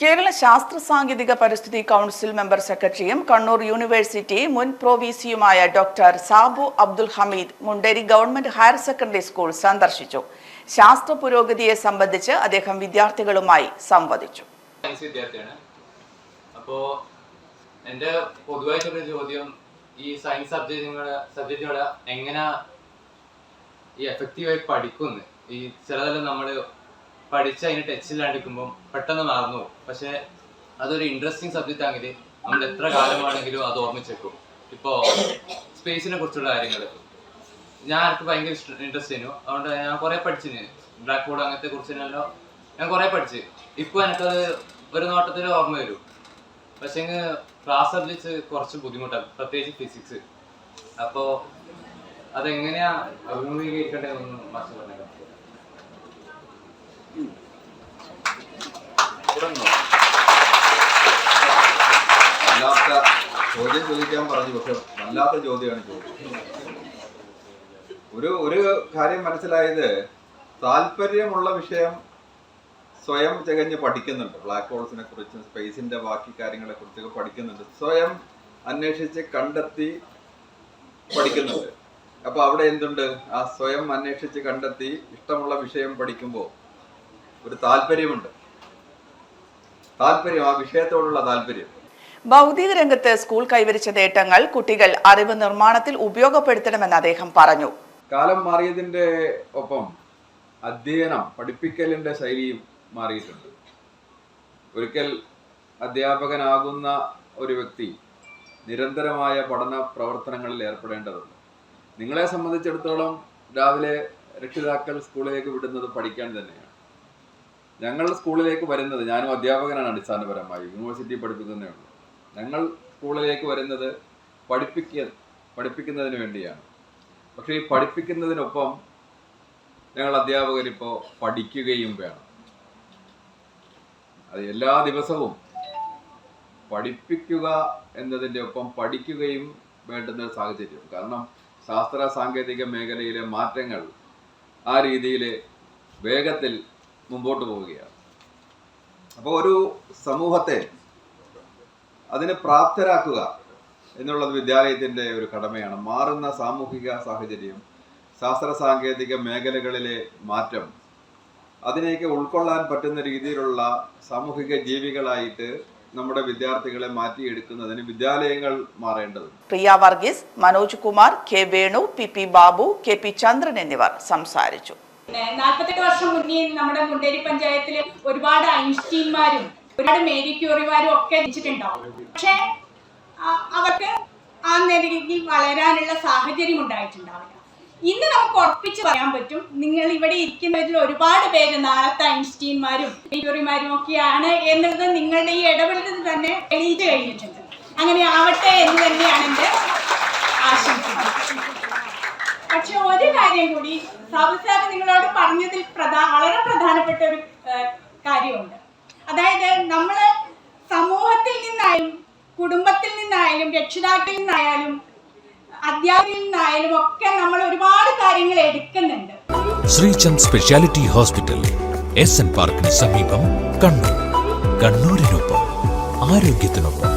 കേരള ശാസ്ത്ര സാങ്കേതിക പരിസ്ഥിതി കൗൺസിൽ മെമ്പർ സെക്രട്ടറിയും കണ്ണൂർ യൂണിവേഴ്സിറ്റി മുൻ പ്രൊവിസിയുമായ doctor Sabu Abdul Hameed Munderi government higher secondary school സന്ദർശിച്ചു. ശാസ്ത്ര പുരോഗതിയെ സംബന്ധിച്ച് അദ്ദേഹം വിദ്യാർത്ഥികളുമായി സംവദിച്ചു. അപ്പോൾ എന്റെ പൊതുവായിട്ടുള്ള ചോദ്യം ഈ സയൻസ് സബ്ജക്റ്റുകളെ സബ്ജക്റ്റുകളെ എങ്ങനെ ഈ എഫക്റ്റീവായി പഠിക്കുന്നു? ഈ ചിലതെല്ലാം നമ്മൾ പഠിച്ച് അതിന് ടച്ചില്ലാണ്ടിരിക്കുമ്പം പെട്ടെന്ന് മറന്നു പോകും. പക്ഷേ അതൊരു ഇൻട്രസ്റ്റിംഗ് സബ്ജക്റ്റ് ആണെങ്കിൽ നമ്മൾ എത്ര കാലമാണെങ്കിലും അത് ഓർമ്മിച്ചേക്കും. ഇപ്പോൾ സ്പേസിനെ കുറിച്ചുള്ള കാര്യങ്ങൾ ഞാൻ എനിക്ക് ഭയങ്കര ഇൻട്രസ്റ്റ് ആയിരുന്നു. അതുകൊണ്ട് ഞാൻ കുറേ പഠിച്ചിന് ബ്ലാക്ക് ബോർഡ് അങ്ങനത്തെ കുറിച്ചിനെല്ലാം ഞാൻ കുറേ പഠിച്ച്. ഇപ്പോൾ എനിക്കത് ഒരു നോട്ടത്തിൽ ഓർമ്മ വരും. പക്ഷേ ക്ലാസ് സബ്ജക്ട്സ് കുറച്ച് ബുദ്ധിമുട്ടാണ് പ്രത്യേകിച്ച് ഫിസിക്സ് അപ്പോൾ അതെങ്ങനെയാ? അഭിമുഖീകരിക്കേണ്ടതെന്ന് മാസ്റ്റർ പറഞ്ഞേക്കാം വല്ലാത്ത ചോദ്യം ചോദിക്കാൻ പറഞ്ഞു പക്ഷെ വല്ലാത്ത ചോദ്യമാണ് ചോദിച്ചത് ഒരു ഒരു കാര്യം മനസ്സിലായത് താല്പര്യമുള്ള വിഷയം സ്വയം തികഞ്ഞ് പഠിക്കുന്നുണ്ട്. ബ്ലാക്ക് ഹോൾസിനെ കുറിച്ചും സ്പേസിന്റെ ബാക്കി കാര്യങ്ങളെ കുറിച്ചൊക്കെ പഠിക്കുന്നുണ്ട്. സ്വയം അന്വേഷിച്ച് കണ്ടെത്തി പഠിക്കുന്നുണ്ട്. അപ്പൊ അവിടെ എന്തുണ്ട്? ആ സ്വയം അന്വേഷിച്ച് കണ്ടെത്തി ഇഷ്ടമുള്ള വിഷയം പഠിക്കുമ്പോൾ ഒരു താല്പര്യമുണ്ട്. താല്പര്യം ആ വിഷയത്തോടുള്ള താല്പര്യം. ഭൗതിക രംഗത്ത് സ്കൂൾ കൈവരിച്ച നേട്ടങ്ങൾ കുട്ടികൾ അറിവ് നിർമ്മാണത്തിൽ ഉപയോഗപ്പെടുത്തണമെന്ന് അദ്ദേഹം പറഞ്ഞു. കാലം മാറിയതിന്റെ ഒപ്പം അധ്യയനം പഠിപ്പിക്കലിന്റെ ശൈലിയും മാറിയിട്ടുണ്ട്. ഒരിക്കൽ അധ്യാപകനാകുന്ന ഒരു വ്യക്തി നിരന്തരമായ പഠന പ്രവർത്തനങ്ങളിൽ ഏർപ്പെടേണ്ടതുണ്ട്. നിങ്ങളെ സംബന്ധിച്ചിടത്തോളം രാവിലെ രക്ഷിതാക്കൾ സ്കൂളിലേക്ക് വിടുന്നത് പഠിക്കാൻ തന്നെയാണ്. ഞങ്ങൾ സ്കൂളിലേക്ക് വരുന്നത് ഞാനും അധ്യാപകനാണ് അടിസ്ഥാനപരമായി. യൂണിവേഴ്സിറ്റി പഠിപ്പിക്കുന്നേ ഉള്ളൂ ഞങ്ങൾ സ്കൂളിലേക്ക് വരുന്നത് പഠിപ്പിക്ക പഠിപ്പിക്കുന്നതിന് വേണ്ടിയാണ്. പക്ഷേ ഈ പഠിപ്പിക്കുന്നതിനൊപ്പം ഞങ്ങൾ അധ്യാപകരിപ്പോൾ പഠിക്കുകയും വേണം. അത് എല്ലാ ദിവസവും പഠിപ്പിക്കുക എന്നതിന്റെ ഒപ്പം പഠിക്കുകയും വേണ്ടുന്ന സാഹചര്യം. കാരണം ശാസ്ത്ര സാങ്കേതിക മേഖലയിലെ മാറ്റങ്ങൾ ആ രീതിയിൽ വേഗത്തിൽ മുമ്പോട്ട് പോവുകയാണ്. അപ്പോൾ ഒരു സമൂഹത്തെ അതിനെ പ്രാപ്തരാക്കുക എന്നുള്ളത് വിദ്യാലയത്തിന്റെ ഒരു കടമയാണ്. മാറുന്ന സാമൂഹിക സാഹചര്യം ശാസ്ത്ര സാങ്കേതിക മേഖലകളിലെ മാറ്റം അതിനെയൊക്കെ ഉൾക്കൊള്ളാൻ പറ്റുന്ന രീതിയിലുള്ള സാമൂഹിക ജീവികളായിട്ട് നമ്മുടെ വിദ്യാർത്ഥികളെ മാറ്റിയെടുക്കുന്നതിന് വിദ്യാലയങ്ങൾ മാറേണ്ടതുണ്ട്. Priya Varghese Manoj Kumar K Venu P P Babu K P Chandran എന്നിവർ സംസാരിച്ചു. നാൽപ്പത്തെട്ട് വർഷം മുന്നേ നമ്മുടെ മുണ്ടേരി പഞ്ചായത്തിലെ ഒരുപാട് ഐൻസ്റ്റീൻമാരും ഒരുപാട് മേരി ക്യൂറിമാരും ഒക്കെ ജനിച്ചിട്ടുണ്ടാവും. പക്ഷെ അവർക്ക് ആ നിലയിൽ വളരാനുള്ള സാഹചര്യം ഉണ്ടായിട്ടുണ്ടാവില്ല. ഇന്ന് നമുക്ക് ഉറപ്പിച്ച് പറയാൻ പറ്റും നിങ്ങൾ ഇവിടെ ഇരിക്കുന്നതിൽ ഒരുപാട് പേര് നാളത്തെ ഐൻസ്റ്റീൻമാരും മേരി ക്യൂറിമാരും ഒക്കെയാണ് എന്നുള്ളത് നിങ്ങളുടെ ഈ ഇടപെടലിൽ തന്നെ എണീറ്റ് കഴിഞ്ഞിട്ടുണ്ട്. അങ്ങനെ ആവട്ടെ എന്ന് തന്നെയാണ് എന്റെ ആശംസിക്കുന്നത് പക്ഷെ ഒരു കാര്യം കൂടി സാബു നിങ്ങളോട് പറഞ്ഞതിൽ പ്രധാ വളരെ പ്രധാനപ്പെട്ട ഒരു കാര്യമുണ്ട്. അതായത് നമ്മൾ സമൂഹത്തിൽ നിന്നായാലും കുടുംബത്തിൽ നിന്നായാലും രക്ഷിതാക്കളിൽ നിന്നായാലും അധ്യാപകരിൽ നിന്നായാലും ഒക്കെ നമ്മൾ ഒരുപാട് കാര്യങ്ങൾ എടുക്കുന്നുണ്ട്. Sreechand speciality hospital S N പാർക്കിന് സമീപം കണ്ണൂർ. കണ്ണൂരിനൊപ്പം ആരോഗ്യത്തിനൊപ്പം.